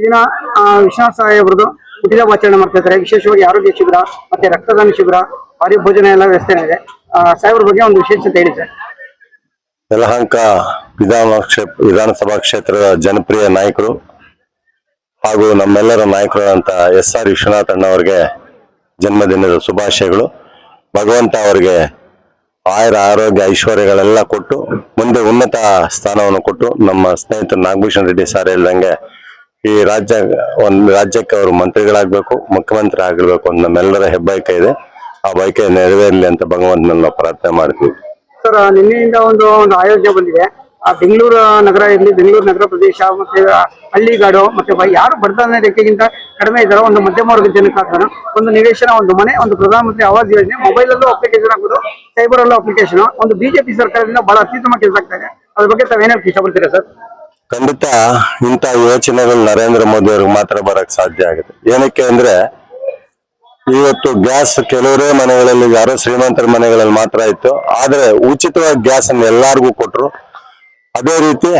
ದಿನ ಆ, ವಿಶ್ವನಾಥ್ ಸಾಹೇಬ್ರದ್ದು ಹುಟ್ಟಿದಬ್ಬಾಚರಣೆ ಮಾಡ್ತಾ ಇದ್ದಾರೆ. ವಿಶೇಷವಾಗಿ ಆರೋಗ್ಯ ಶಿಬಿರ ಮತ್ತೆ ರಕ್ತದಾನ ಶಿಬಿರ ಭಾರಿ ಭೋಜನ ಎಲ್ಲ ವ್ಯವಸ್ಥೆ ಇದೆ. ಸಾಹೇಬ್ರ ಬಗ್ಗೆ ಒಂದು ವಿಶೇಷತೆ ಹೇಳಿ ಸರ್. ಯಲಹಂಕ ವಿಧಾನ ವಿಧಾನಸಭಾ ಕ್ಷೇತ್ರದ ಜನಪ್ರಿಯ ನಾಯಕರು ಹಾಗೂ ನಮ್ಮೆಲ್ಲರ ನಾಯಕರಾದಂತಹ ಎಸ್ ಆರ್ ವಿಶ್ವನಾಥ್ ಅಣ್ಣವರಿಗೆ ಜನ್ಮದಿನದ ಶುಭಾಶಯಗಳು. ಭಗವಂತ ಅವರಿಗೆ ಆಯುರ ಆರೋಗ್ಯ ಐಶ್ವರ್ಯಗಳೆಲ್ಲ ಕೊಟ್ಟು ಮುಂದೆ ಉನ್ನತ ಸ್ಥಾನವನ್ನು ಕೊಟ್ಟು ನಮ್ಮ ಸ್ನೇಹಿತರು ನಾಗಭೂಷಣ ರೆಡ್ಡಿ ಸರ್ ಹೇಳ್ದಂಗೆ ಈ ರಾಜ್ಯ, ಒಂದು ರಾಜ್ಯಕ್ಕೆ ಅವರು ಮಂತ್ರಿಗಳಾಗ್ಬೇಕು ಮುಖ್ಯಮಂತ್ರಿ ಆಗಿರ್ಬೇಕು ಅಂತ ನಮ್ಮೆಲ್ಲರ ಹೆಬ್ಬಯಕೆ ಇದೆ. ಆ ಬಯಕೆ ನೆರವೇರಲಿ ಅಂತ ಭಗವಂತನ ನಾವು ಪ್ರಾರ್ಥನೆ ಮಾಡ್ತೀವಿ. ಸರ್ ನಿನ್ನೆಯಿಂದ ಒಂದು ಒಂದು ಆಯೋಜನೆ ಬಂದಿದೆ. ಆ ಬೆಂಗಳೂರು ನಗರ ಇರಲಿ, ಬೆಂಗಳೂರು ನಗರ ಪ್ರದೇಶ ಮತ್ತೆ ಹಳ್ಳಿಗಾಡು ಮತ್ತೆ ಯಾರು ಬಡತನ ರೇಖೆಗಿಂತ ಕಡಿಮೆ ಇದ್ದಾರೋ. ಒಂದು ಮಧ್ಯಮ ವರ್ಗದ ಜನಕ್ಕಾಗ್ತಾನೆ ಒಂದು ನಿವೇಶನ, ಒಂದು ಮನೆ, ಒಂದು ಪ್ರಧಾನಮಂತ್ರಿ ಆವಾಸ್ ಯೋಜನೆ. ಮೊಬೈಲ್ ಅಲ್ಲೂ ಅಪ್ಲಿಕೇಶನ್ ಆಗ್ಬೋದು ಸೈಬರ್ ಅಲ್ಲೂ ಅಪ್ಲಿಕೇಶನ್ ಒಂದು ಬಿಜೆಪಿ ಸರ್ಕಾರದಿಂದ ಬಹಳ ಅತ್ಯುತ್ತಮ ಕೆಲಸ ಆಗ್ತಾ ಇದೆ. ಅದ್ರ ಬಗ್ಗೆ ತಾವೇನು ಇಷ್ಟಪಡ್ತೀರಾ ಸರ್? ಖಂಡಿತ ಇಂಥ ಯೋಚನೆಗಳು ನರೇಂದ್ರ ಮೋದಿ ಅವ್ರಿಗೆ ಮಾತ್ರ ಬರಕ್ ಸಾಧ್ಯ ಆಗುತ್ತೆ ಏನಕ್ಕೆ ಅಂದ್ರೆ, ಇವತ್ತು ಗ್ಯಾಸ್ ಕೆಲವರೇ ಮನೆಗಳಲ್ಲಿ, ಯಾರೋ ಶ್ರೀಮಂತರ ಮನೆಗಳಲ್ಲಿ ಮಾತ್ರ ಇತ್ತು. ಆದ್ರೆ ಉಚಿತವಾಗಿ ಗ್ಯಾಸ್ ಅನ್ನು ಎಲ್ಲಾರ್ಗೂ ಕೊಟ್ರು. ಅದೇ ರೀತಿ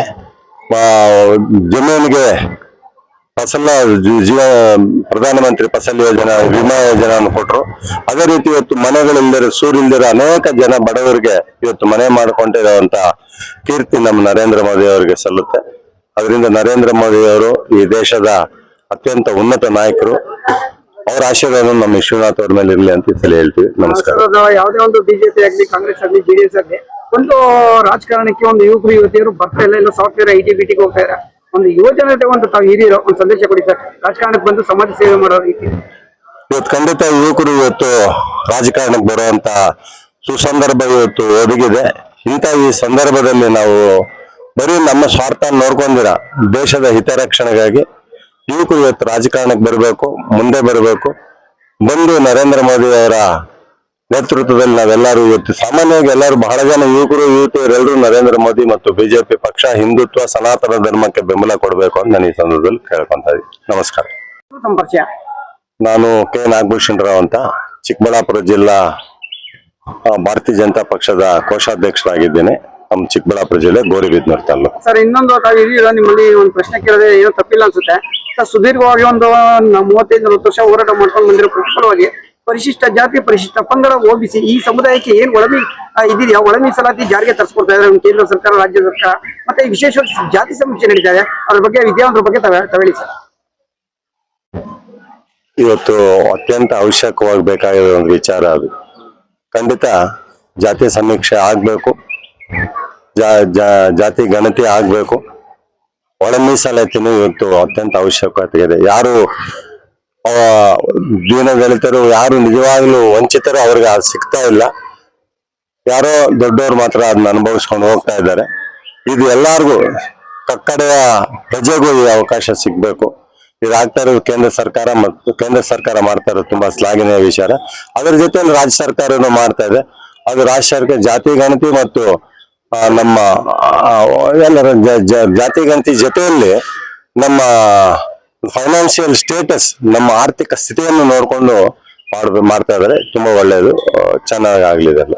ಜಮೀನಿಗೆ ಫಸಲ ಜೀವ, ಪ್ರಧಾನಮಂತ್ರಿ ಫಸಲ್ ಯೋಜನಾ, ವಿಮಾ ಯೋಜನೆಯನ್ನು ಕೊಟ್ಟರು ಅದೇ ರೀತಿ ಇವತ್ತು ಮನೆಗಳಿಲ್ಲದೆ, ಸೂರಿಲ್ದಿರೋ ಅನೇಕ ಜನ ಬಡವರಿಗೆ ಇವತ್ತು ಮನೆ ಮಾಡಿಕೊಂಡಿರುವಂತ ಕೀರ್ತಿ ನಮ್ಮ ನರೇಂದ್ರ ಮೋದಿ ಅವರಿಗೆ ಸಲ್ಲುತ್ತೆ. ಅದರಿಂದ ನರೇಂದ್ರ ಮೋದಿ ಅವರು ಈ ದೇಶದ ಅತ್ಯಂತ ಉನ್ನತ ನಾಯಕರು. ಅವರ ಆಶೀರ್ವಾದ ನಮ್ಮ ವಿಶ್ವನಾಥ್ ಅವ್ರ ಮೇಲೆ ಇರಲಿ ಅಂತ ಸಲ ಹೇಳ್ತೀವಿ. ನಮಸ್ಕಾರ. ಯಾವುದೇ ಒಂದು ಬಿಜೆಪಿ ಆಗಲಿ, ಕಾಂಗ್ರೆಸ್ ಆಗಲಿ ಜೆಡಿಎಸ್ ಆಗಲಿ, ಒಂದು ರಾಜಕಾರಣಕ್ಕೆ ಒಂದು ಯುವಕರು, ಯುವತಿಯರು ಬರ್ತಾ ಇಲ್ಲ ಸಾಫ್ಟ್ವೇರ್ ಐಟಿ, ಬಿಟಿಗೆ ಹೋಗ್ತಾ ಇದ್ದಾರೆ. ಒಂದು ಯೋಜನೆ ತಗೊಂಡು ತಾವು ಹಿರಿಯರು ಒಂದು ಸಂದೇಶ ಕೊಡಿ ಸರ್. ರಾಜಕಾರಣಕ್ಕೆ ಬಂದು ಸಮಾಜ ಸೇವೆ ಮಾಡೋ ರೀತಿ ಇವತ್ತು ಖಂಡಿತ ಯುವಕರು ಇವತ್ತು ರಾಜಕಾರಣಕ್ಕೆ ಬರುವಂತ ಸುಸಂದರ್ಭ ಇವತ್ತು ಒದಗಿದೆ. ಇಂಥ ಈ ಸಂದರ್ಭದಲ್ಲಿ ನಾವು ಬರೀ ನಮ್ಮ ಸ್ವಾರ್ಥ ನೋಡ್ಕೊಂಡಿರ ದೇಶದ ಹಿತರಕ್ಷಣೆಗಾಗಿ ಯುವಕರು ಇವತ್ತು ರಾಜಕಾರಣಕ್ಕೆ ಬರಬೇಕು, ಮುಂದೆ ಬರಬೇಕು. ಬಂದು ನರೇಂದ್ರ ಮೋದಿ ಅವರ ನೇತೃತ್ವದಲ್ಲಿ ನಾವೆಲ್ಲರೂ ಇವತ್ತು ಸಾಮಾನ್ಯವಾಗಿ ಎಲ್ಲರೂ ಬಹಳ ಜನ ಯುವಕರು ಯುವತಿಯರೆಲ್ಲರೂ ನರೇಂದ್ರ ಮೋದಿ ಮತ್ತು ಬಿಜೆಪಿ ಪಕ್ಷ ಹಿಂದುತ್ವ ಸನಾತನ ಧರ್ಮಕ್ಕೆ ಬೆಂಬಲ ಕೊಡಬೇಕು ಅಂತ ನಾನು ಈ ಸಂದರ್ಭದಲ್ಲಿ ಕೇಳ್ಕೊಂತ ಇದ್ದೀನಿ. ನಮಸ್ಕಾರ. ನಾನು ಕೆ ನಾಗಭೂಷಣ್ ರಾವ್ ಅಂತ. ಚಿಕ್ಕಬಳ್ಳಾಪುರ ಜಿಲ್ಲಾ ಭಾರತೀಯ ಜನತಾ ಪಕ್ಷದ ಕೋಶಾಧ್ಯಕ್ಷರಾಗಿದ್ದೇನೆ. ನಮ್ಮ ಚಿಕ್ಕಬಳ್ಳಾಪುರ ಜಿಲ್ಲೆ ಗೋರಿಬಿದ್ನೂರು ತಾಲೂಕು. ಸರ್ ಇನ್ನೊಂದು ನಿಮ್ಮಲ್ಲಿ ಒಂದು ಪ್ರಶ್ನೆ ಕೇಳಿದ್ರೆ ಏನೋ ತಪ್ಪಿಲ್ಲ ಅನ್ಸುತ್ತೆ. ಸರ್ ಸುದೀರ್ಘವಾಗಿ ಒಂದು ಮೂವತ್ತೈದು ನಲವತ್ತು ವರ್ಷ ಹೋರಾಟ ಮಾಡ್ಕೊಂಡು ಬಂದಿರೋ ಪ್ರತಿಫಲವಾಗಿ ಪರಿಶಿಷ್ಟ ಜಾತಿ ಪರಿಶಿಷ್ಟ ಪಂಗಡ ಓಬಿಸಿ ಈ ಸಮುದಾಯಕ್ಕೆ ಏನ್ ಒಳಮಿ ಇದೆಯಾ? ಒಳ ಮೀಸಲಾತಿ ಜಾರಿಗೆ ತರಿಸ್ಕೊಡ್ತಾ ಇದ್ದಾರೆ ಕೇಂದ್ರ ಸರ್ಕಾರ, ರಾಜ್ಯ ಸರ್ಕಾರ. ಮತ್ತೆ ವಿಶೇಷವಾಗಿ ಜಾತಿ ಸಮೀಕ್ಷೆ ನಡೀತಾರೆ ಅದ್ರ ಬಗ್ಗೆ ವಿದ್ಯಾವಂತರ ಬಗ್ಗೆ ತಗೊಳ್ಳಿ ಸರ್. ಇವತ್ತು ಅತ್ಯಂತ ಅವಶ್ಯಕವಾಗಿ ಬೇಕಾಗಿರೋ ಒಂದು ವಿಚಾರ ಅದು. ಖಂಡಿತ ಜಾತಿ ಸಮೀಕ್ಷೆ ಆಗ್ಬೇಕು. ಜಾತಿ ಗಣತಿ ಆಗ್ಬೇಕು. ಒಳ ಮೀಸಲಾತಿನೂ ಇವತ್ತು ಅತ್ಯಂತ ಅವಶ್ಯಕತೆ ಇದೆ ಯಾರು ಆ, ದೀನದಲಿತರು ಯಾರು ನಿಜವಾಗ್ಲೂ ವಂಚಿತರು ಅವ್ರಿಗೆ ಅದು ಸಿಗ್ತಾ ಇಲ್ಲ. ಯಾರೋ ದೊಡ್ಡವರು ಮಾತ್ರ ಅದನ್ನ ಅನುಭವಿಸ್ಕೊಂಡು ಹೋಗ್ತಾ ಇದ್ದಾರೆ. ಇದು ಎಲ್ಲಾರ್ಗೂ ಕಕ್ಕಡೆಯ ಪ್ರಜೆಗೂ ಈ ಅವಕಾಶ ಸಿಗ್ಬೇಕು. ಇದಾಗ್ತಾ ಇರೋದು ಕೇಂದ್ರ ಸರ್ಕಾರ ಮತ್ತು ಕೇಂದ್ರ ಸರ್ಕಾರ ಮಾಡ್ತಾ ಇರೋದು ತುಂಬಾ ಶ್ಲಾಘನೀಯ ವಿಚಾರ. ಅದ್ರ ಜೊತೆ ರಾಜ್ಯ ಸರ್ಕಾರನು ಮಾಡ್ತಾ ಇದೆ. ಅದು ರಾಜ್ಯ ಸರ್ಕಾರ ಜಾತಿ ಗಣತಿ ಮತ್ತು ನಮ್ಮ ಎಲ್ಲರ ಜಾತಿ ಗಣತಿ ಜೊತೆಯಲ್ಲಿ ನಮ್ಮ ಫೈನಾನ್ಷಿಯಲ್ ಸ್ಟೇಟಸ್ ನಮ್ಮ ಆರ್ಥಿಕ ಸ್ಥಿತಿಯನ್ನು ನೋಡ್ಕೊಂಡು ಮಾಡ್ ಮಾಡ್ತಾ ಇದ್ದಾರೆ. ತುಂಬಾ ಒಳ್ಳೆಯದು. ಚೆನ್ನಾಗಿ ಆಗ್ಲಿದೆಲ್ಲ